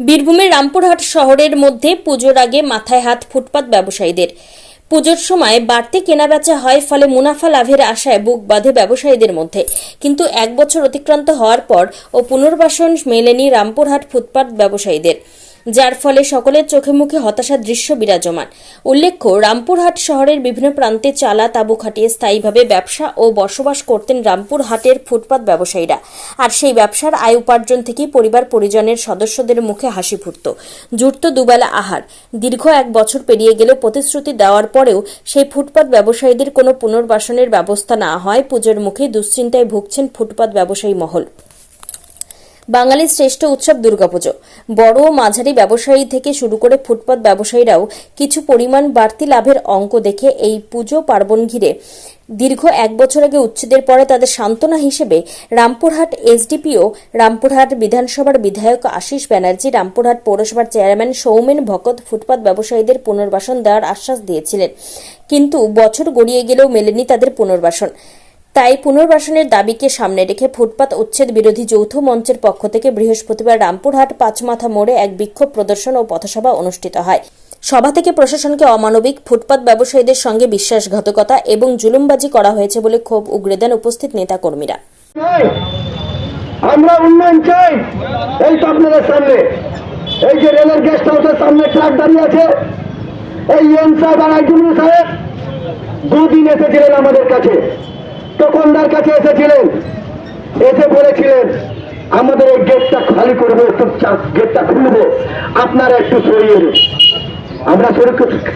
বীরভূমের রামপুরহাট শহরের মধ্যে পুজোর আগে মাথায় হাত ফুটপাত ব্যবসায়ীদের। পুজোর সময় বাড়তি কেনাবেচা হয়, ফলে মুনাফা লাভের আশায় বুক বাঁধে ব্যবসায়ীদের মধ্যে। কিন্তু এক বছর অতিক্রান্ত হওয়ার পর ও পুনর্বাসন মেলেনি রামপুরহাট ফুটপাত ব্যবসায়ীদের। যার ফলে সকলের চোখে মুখে হতাশার দৃশ্য বিরাজমান। উল্লেখ্য, রামপুরহাট শহরের বিভিন্ন প্রান্তে চালা তাঁবু খাটিয়ে স্থায়ীভাবে ব্যবসা ও বসবাস করতেন রামপুরহাটের ফুটপাত ব্যবসায়ীরা। আর সেই ব্যবসার আয় উপার্জন থেকেই পরিবার পরিজনের সদস্যদের মুখে হাসি ফুটত। জুটত দুবেলা আহার। দীর্ঘ এক বছর পেরিয়ে গেলে প্রতিশ্রুতি দেওয়ার পরেও সেই ফুটপাত ব্যবসায়ীদের কোনো পুনর্বাসনের ব্যবস্থা না হয়। পুজোর মুখে দুশ্চিন্তায় ভুগছেন ফুটপাত ব্যবসায়ী মহল। বাঙালির শ্রেষ্ঠ উৎসব দুর্গাপুজো। বড় ও মাঝারি ব্যবসায়ী থেকে শুরু করে ফুটপাত ব্যবসায়ীরাও কিছু পরিমাণ বাড়তি লাভের অঙ্ক দেখে এই পুজো পার্বণ ঘিরে। দীর্ঘ এক বছর আগে উচ্ছেদের পরে তাদের সান্ত্বনা হিসেবে রামপুরহাট এসডিপিও, রামপুরহাট বিধানসভার বিধায়ক আশিস ব্যানার্জি, রামপুরহাট পৌরসভার চেয়ারম্যান সৌমেন ভকত ফুটপাত ব্যবসায়ীদের পুনর্বাসন দেওয়ার আশ্বাস দিয়েছিলেন। কিন্তু বছর গড়িয়ে গেলেও মেলেনি তাদের পুনর্বাসন। তাই পুনর্বাসনের দাবিকে সামনে রেখে ফুটপাত উচ্ছেদ বিরোধী যৌথ মঞ্চের পক্ষ থেকে বৃহস্পতিবার রামপুরহাট পাঁচমাথা মোড়ে এক বিক্ষোভ প্রদর্শন ও পথসভা অনুষ্ঠিত হয়। সভা থেকে প্রশাসনকে অমানবিক ফুটপাত ব্যবসায়ীদের সঙ্গে বিশ্বাসঘাতকতা এবং জুলুমবাজি করা হয়েছে বলে ক্ষোভ উগরে দেন উপস্থিত নেতাকর্মীরা। আমরা উন্নয়ন চাই। এই তো আপনাদের সামনে। এই যে রেলের গেস্ট হাউসের সামনে ট্রাক দাঁড়িয়ে আছে। এই এম সাহেব আর আইজুল সাহেব। দুদিন এসেছিলেন আমাদের কাছে। দোকানদার কাছে এসেছিলেন। এসে বলেছিলেন, আমাদের এই গেটটা খালি করব, একটু গেটটা খুলবো। আপনারা একটু সরিয়ে দিন। আমরা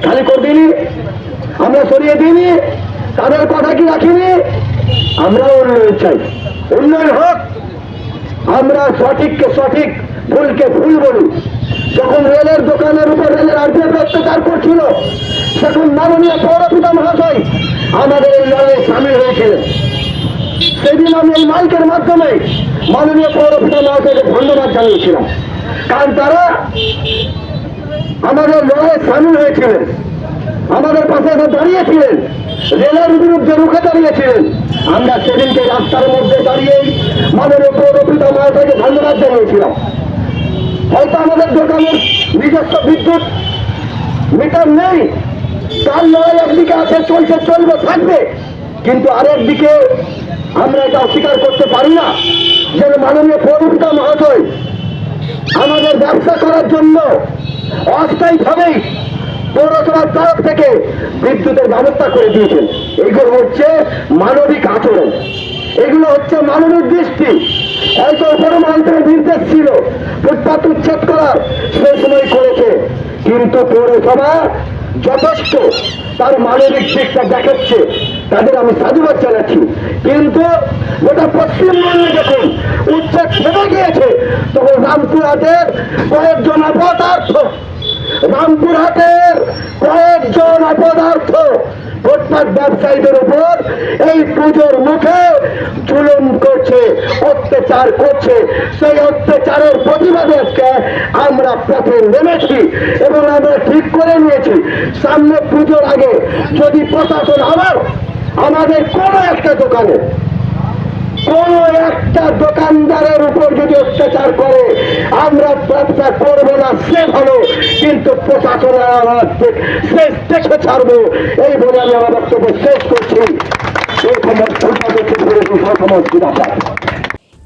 খালি করে দিইনি? আমরা সরিয়ে দিইনি? তাদের কথা কি রাখিনি? আমরা উন্নয়ন চাই। উন্নয়ন হোক। আমরা সঠিককে সঠিক, ভুলকে ভুল বলি। যখন রেলের দোকানের উপর রেলের আর্থিক অত্যাচার করছিল তখন মাননীয় পৌরপিতা মহাশয় আমাদের এই লড়াইয়ে সামিল হয়েছিলেন সেদিন আমি এই মাইকের মাধ্যমে মাননীয় পৌরপিতা মহাশয়কে ধন্যবাদ জানিয়েছিলাম। কারণ তারা আমাদের লড়াইয়ে সামিল হয়েছিলেন। আমাদের পাশে এসে দাঁড়িয়েছিলেন। রেলের বিরুদ্ধে রুখে দাঁড়িয়েছিলেন। আমরা সেদিনকে রাস্তার মধ্যে দাঁড়িয়ে মাননীয় পৌরপিতা মহাশয়কে ধন্যবাদ জানিয়েছিলাম। হয়তো আমাদের দোকানের নিজস্ব বিদ্যুৎ মিটার নেই। তার লড়াই একদিকে আছে, চলছে, চলবে, থাকবে। কিন্তু আরেক দিকে আমরা এটা অস্বীকার করতে পারি না। যে মাননীয় পৌরপিতা মহাশয় আমাদের ব্যবসা করার জন্য অস্থায়ীভাবেই পৌরসভার তরফ থেকে বিদ্যুতের ব্যবস্থা করে দিয়েছেন। এগুলো হচ্ছে মানবিক আচরণ। এগুলো হচ্ছে মানবিক দৃষ্টি। হয়তো উপরে মন্ত্রের নির্দেশ ছিল, ফুটপাত উচ্ছেদ করার সে সময় করেছে। কিন্তু পৌরসভা যথেষ্ট। তার মানবিক দিকটা দেখাচ্ছে। তাদের আমি সাধুবাদ জানাচ্ছি। কিন্তু গোটা পশ্চিমবঙ্গে যখন উচ্ছেদ থেমে গিয়েছে, তখন রামপুরহাটের কয়েকজন অপদার্থ, রামপুরহাটের কয়েকজন অপদার্থ ফুটপাত ব্যবসায়ীদের উপর এই পুজোর মুখে জুলুম করছে, অত্যাচার করছে। সেই অত্যাচারের আমরা পথে নেমেছি এবং আমরা ঠিক করে নিয়েছি। সামনে পুজোর আগে যদি প্রশাসন আবার আমাদের কোনো একটা দোকানে, কোন একটা দোকানদারের উপর যদি অত্যাচার করে, আমরা ব্যবসা করব না, সে ভালো, কিন্তু প্রশাসনের শেষ দেখে ছাড়বো। এই বলে আমি আমার বক্তব্য শেষ করছি। এই সমস্ত সমাজ